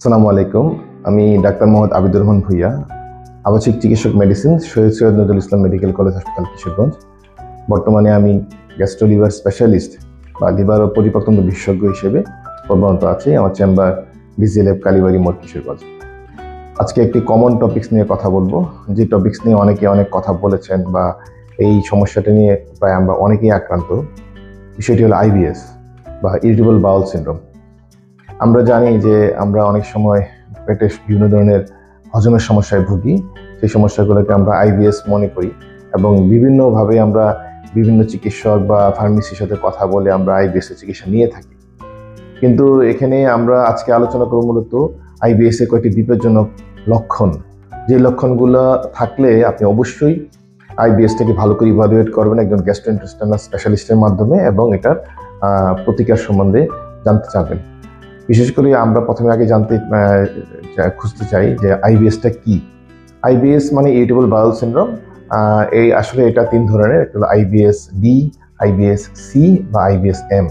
আসসালামু আলাইকুম। আমি ডাক্তার মোহাম্মদ আবিদুর রহমান ভুইয়া আবাসিক চিকিৎসক medicine, Syed Syed Nazrul Islam medical college, হাসপাতাল, কিশোরগঞ্জ। বর্তমানে আমি গ্যাস্ট্রো লিভার স্পেশালিস্ট বা লিভার ও পরিপাকতন্ত্র বিশেষজ্ঞ হিসেবে কর্মরত আছি, আমার চেম্বার ডিজিএলএফ কালীবাড়ি মোড়, কিশোরগঞ্জ। আজকে একটি কমন টপিক্স নিয়ে কথা বলব। যে টপিকস নিয়ে অনেকে অনেক কথা বলেছেন বা এই সমস্যাটা নিয়ে প্রায় আমরা অনেকেই আক্রান্ত, বিষয়টি হলো আইবিএস বা ইরিটেবল বাউল সিনড্রোম। আমরা জানি যে আমরা অনেক সময় পেটে বিভিন্ন ধরনের হজমের সমস্যায় ভুগি। সেই সমস্যাগুলোকে আমরা আইবিএস মনে করি এবং বিভিন্নভাবে আমরা বিভিন্ন চিকিৎসক বা ফার্মেসির সাথে কথা বলে আমরা আইবিএস এর চিকিৎসা নিয়ে থাকি। কিন্তু এখানে আমরা আজকে আলোচনা করব মূলত আইবিএস এর কয়েকটি বিপজ্জনক লক্ষণ। যে লক্ষণগুলো থাকলে আপনি অবশ্যই আইবিএসটাকে ভালো করে ইভালুয়েট করবেন একজন গ্যাস্ট্রোইন্টেস্টাইনাল স্পেশালিস্টের মাধ্যমে এবং এটার প্রতিকার সম্বন্ধে জানতে চাবেন বিশেষ করে আমরা প্রথমে আগে জানতে খুঁজতে চাই যে আইবিএসটা কি? আইবিএস মানে ইরিটেবল বাউল সিনড্রোম। এই আসলে এটা তিন ধরনের, একটা হলো আইবিএস ডি আইবিএস সি বা IBS M.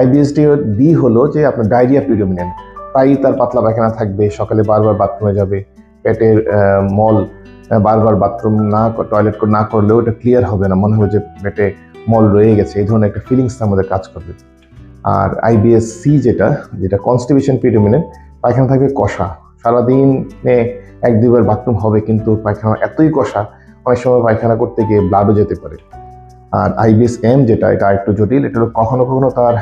IBS D D হলো যে আপনার ডায়রিয়া পিরিয়মিনেন্ট প্রায়ই তার পাতলা পায়খানা থাকবে, সকালে বারবার বাথরুমে যাবে, পেটের মল বারবার বাথরুম না, টয়লেট না করলেও এটা ক্লিয়ার হবে না। মনে হবে যে পেটে মল রয়ে গেছে। এই ধরনের একটা ফিলিংস মধ্যে কাজ করবে। আর আইবিএস সি যেটা যেটা কনস্টিবিউশন পিরিয়মিনেন্ট পায়খানা থাকবে কষা। সারাদিনে এক দুইবার বাথরুম হবে কিন্তু পায়খানা এতই কষা, অনেক সময় পায়খানা করতে গিয়ে ব্লাডও যেতে পারে। আর আইবিএস এম যেটা, এটা একটু জটিল, এটা কখনো কখনো তার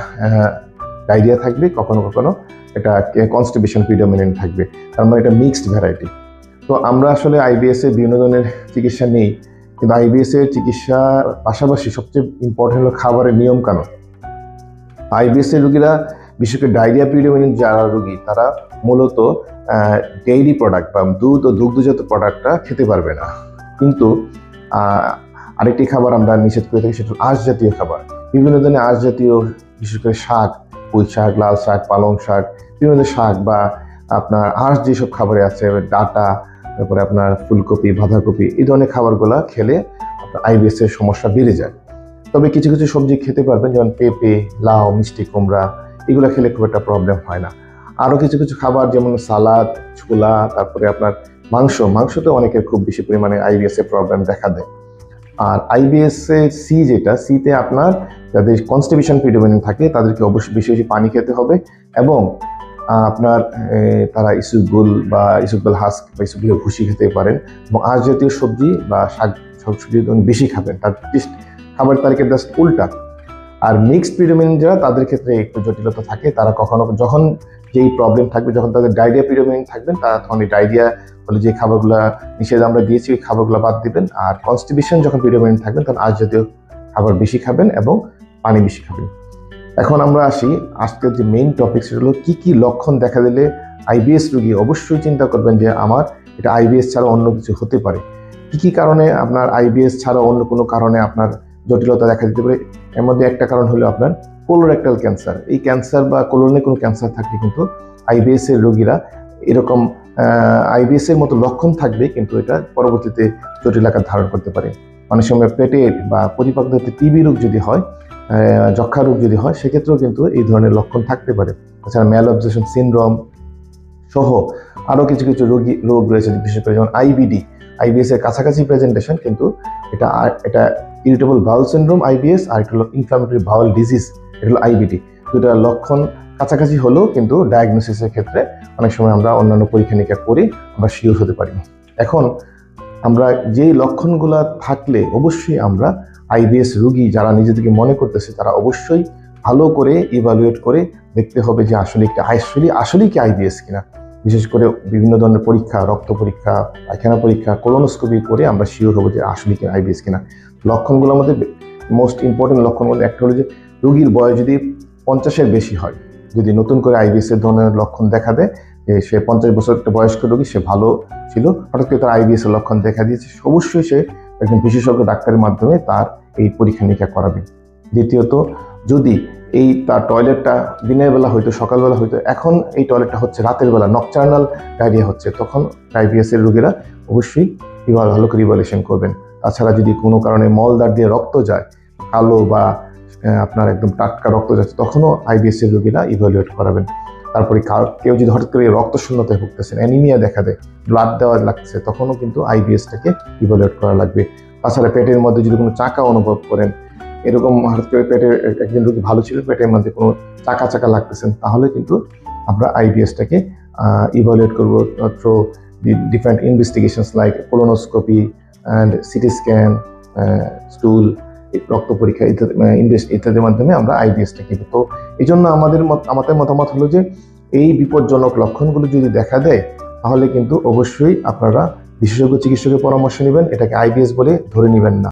ডায়রিয়া থাকবে, কখনো কখনো এটা কনস্টিবিউশন পিরিয়মিনেন্ট থাকবে। তার মানে এটা মিক্সড ভ্যারাইটি তো আমরা আসলে আইবিএস এর বিভিন্ন ধরনের চিকিৎসা নেই, কিন্তু আইবিএস এর চিকিৎসার পাশাপাশি সবচেয়ে ইম্পর্টেন্ট হলো খাবারের নিয়ম কানুন আইবিএস এর রোগীরা, বিশেষ করে ডায়রিয়া পিরিয়মিনেন্ট যারা রোগী, তারা মূলত ডেইরি প্রোডাক্ট বা দুধ ও দুগ্ধজাত প্রোডাক্টটা খেতে পারবে না। কিন্তু আরেকটি খাবার আমরা নিষেধ করে থাকি, সেটা আঁশ জাতীয় খাবার। বিভিন্ন ধরনের আঁশ জাতীয় বিশেষ করে শাক পুঁই শাক লাল শাক, পালং শাক, বিভিন্ন শাক বা আপনার আঁশ যেসব খাবারে আছে, ডাটা, তারপরে আপনার ফুলকপি, বাঁধাকপি, এই ধরনের খাবারগুলো খেলে আপনার আইবিএস এর সমস্যা বেড়ে যায়। তবে কিছু কিছু সবজি খেতে পারবেন, যেমন পেঁপে, লাউ, মিষ্টি, কুমড়া, এগুলো খেলে খুব একটা প্রবলেম হয় না। আরও কিছু কিছু খাবার যেমন সালাদ, ছোলা, তারপরে আপনার মাংস, মাংসতে অনেকের খুব বেশি পরিমাণে আইবিএস প্রবলেম দেখা দেয়। আর আইবিএস এর সি যেটা সিতে আপনার যাদের কনস্টিবিউশন পিরিয়মিনেন্ট থাকে, তাদেরকে অবশ্যই বেশি বেশি পানি খেতে হবে এবং আপনার তারা ইসুগুল বা ইসুগুল হাস্ক বা ইসুগুল ভুসি খেতে পারেন এবং আঁশ জাতীয় সবজি বা শাক সবজি বেশি খাবেন, তার just খাবার তালিকার জাস্ট উল্টা। আর মিক্সড যারা, তাদের ক্ষেত্রে একটু জটিলতা থাকে। তারা কখনো যখন যেই প্রবলেম থাকবে, যখন তাদের ডায়রিয়া পিরিয়মিনেন্ট থাকবেন তারা তখন এই ডায়রিয়া বলে যে খাবারগুলো নিষেধ আমরা দিয়েছি, ওই খাবারগুলো বাদ দিবেন। আর কনস্টিবিউশন যখন পিরিয়মিনেন্ট থাকবেন তখন আজ জাতীয় খাবার বেশি খাবেন এবং পানি বেশি খাবেন। এখন আমরা আসি, আজকের যে মেইন টপিক সেটা হলো কী কী লক্ষণ দেখা দিলে আইবিএস রুগী অবশ্যই চিন্তা করবেন যে আমার এটা আইবিএস ছাড়া অন্য কিছু হতে পারে। কী কী কারণে আপনার আইবিএস ছাড়া অন্য কোনো কারণে আপনার জটিলতা দেখা দিতে পারে। এর মধ্যে একটা কারণ হলো আপনার কোলোরেক্টাল ক্যান্সার এই ক্যান্সার বা কোলনে কোনো ক্যান্সার থাকলে কিন্তু আইবিএস এর রোগীরা এরকম আইবিএস এর মতো লক্ষণ থাকবে কিন্তু এটা পরবর্তীতে জটিল আকার ধারণ করতে পারে। অনেক সময় পেটের বা পরিপাকতে টিবি রোগ যদি হয় যক্ষা রোগ যদি হয়, সেক্ষেত্রেও কিন্তু এই ধরনের লক্ষণ থাকতে পারে। তাছাড়া ম্যাল অবজেশন সিনড্রোম সহ আরও কিছু কিছু রোগী, রোগ রয়েছে, বিশেষ করে যেমন আইবিডি আইবিএস এর কাছাকাছি প্রেজেন্টেশন কিন্তু এটা এটা ইরিটেবল বাউল সিনড্রোম আইবিএস আর একটা হলো ইনফ্লামেটরি বাউল ডিজিজ এটা হলো আইবিডি দুটা লক্ষণ কাছাকাছি হলেও কিন্তু ডায়াগনোসিসের ক্ষেত্রে অনেক সময় আমরা অন্যান্য পরীক্ষা নিরীক্ষা করে, আমরা শিওর হতে পারি। এখন আমরা যেই লক্ষণগুলো থাকলে অবশ্যই আমরা আইবিএস রুগী যারা নিজেদেরকে মনে করতেছে, তারা অবশ্যই ভালো করে ইভালুয়েট করে দেখতে হবে যে আসলে কি আসলে, আসলেই কি আইবিএস কিনা। বিশেষ করে বিভিন্ন ধরনের পরীক্ষা, রক্ত পরীক্ষা, পায়খানা পরীক্ষা কোলোনোস্কোপি করে আমরা শিওর হব যে আসলে কি আইবিএস কিনা। লক্ষণগুলোর মধ্যে মোস্ট ইম্পর্টেন্ট লক্ষণগুলো একটা হলো যে রুগীর বয়স যদি পঞ্চাশের বেশি হয়, যদি নতুন করে আইবিএস এর ধরনের লক্ষণ দেখা দেয়, যে সে পঞ্চাশ বছর একটা বয়স্ক রোগী, সে ভালো ছিল, হঠাৎ করে তার আইবিএস এর লক্ষণ দেখা দিয়েছে অবশ্যই সে একজন বিশেষজ্ঞ ডাক্তারের মাধ্যমে তার এই পরীক্ষা নিরীক্ষা করাবে। দ্বিতীয়ত, যদি এই তার টয়লেটটা দিনের বেলা হয়তো, সকালবেলা হয়তো, এখন এই টয়লেটটা হচ্ছে রাতের বেলা নকচার্নাল ডায়রিয়া হচ্ছে, তখন এর রোগীরা অবশ্যই ভালো করে ইভালুয়েশন করবেন। তাছাড়া যদি কোনো কারণে মলদার দিয়ে রক্ত যায়, কালো বা আপনার একদম টাটকা রক্ত যাচ্ছে, তখনও আইবিএস এর রোগীরা ইভালুয়েট করাবেন। তারপরে কেউ যদি হঠাৎ করে রক্ত শূন্যতায় ভুগতেছেন অ্যানিমিয়া দেখা দেয় ব্লাড দেওয়া লাগছে, তখনও কিন্তু আইবিএসটাকে ইভালুয়েট করা লাগবে। তাছাড়া পেটের মধ্যে যদি কোনো চাকা অনুভব করেন, এরকম হঠাৎ করে পেটের একজন রোগী ভালো ছিল, পেটের মধ্যে কোনো চাকা চাকা লাগতেছেন, তাহলে কিন্তু আমরা আইবিএসটাকে ইভালুয়েট করব through different investigations like colonoscopy and CT scan stool রক্ত পরীক্ষা ইত্যাদি ইনভেস্ট ইত্যাদির মাধ্যমে আমরা আইবিএসটাকে তো এই জন্য আমাদের আমাদের মতামত হলো যে এই বিপজ্জনক লক্ষণগুলো যদি দেখা দেয়, তাহলে কিন্তু অবশ্যই আপনারা বিশেষজ্ঞ চিকিৎসকের পরামর্শ নেবেন। এটাকে আইবিএস বলে ধরে নেবেন না।